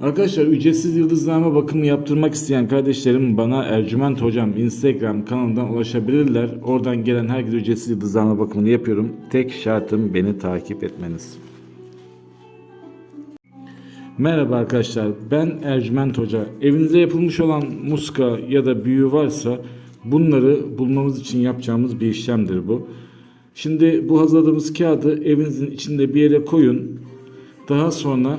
Arkadaşlar ücretsiz yıldızlama bakımı yaptırmak isteyen kardeşlerim bana Ercüment Hocam Instagram kanalından ulaşabilirler. Oradan gelen herkese ücretsiz yıldızlama bakımını yapıyorum. Tek şartım beni takip etmeniz. Merhaba arkadaşlar ben Ercüment Hoca. Evinize yapılmış olan muska ya da büyü varsa bunları bulmamız için yapacağımız bir işlemdir bu. Şimdi bu hazırladığımız kağıdı evinizin içinde bir yere koyun. Daha sonra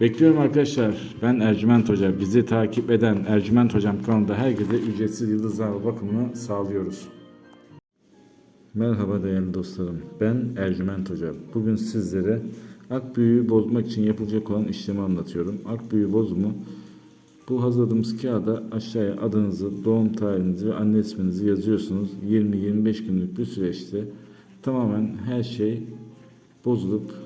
Bekliyorum arkadaşlar. Ben Ercüment Hoca. Bizi takip eden Ercüment Hocam kanalında herkese ücretsiz yıldızlama bakımını sağlıyoruz. Merhaba değerli dostlarım. Ben Ercüment Hoca. Bugün sizlere ak büyüğü bozmak için yapılacak olan işlemi anlatıyorum. Ak büyü bozumu bu hazırladığımız kağıda aşağıya adınızı, doğum tarihinizi ve anne isminizi yazıyorsunuz. 20-25 günlük bir süreçte tamamen her şey bozulup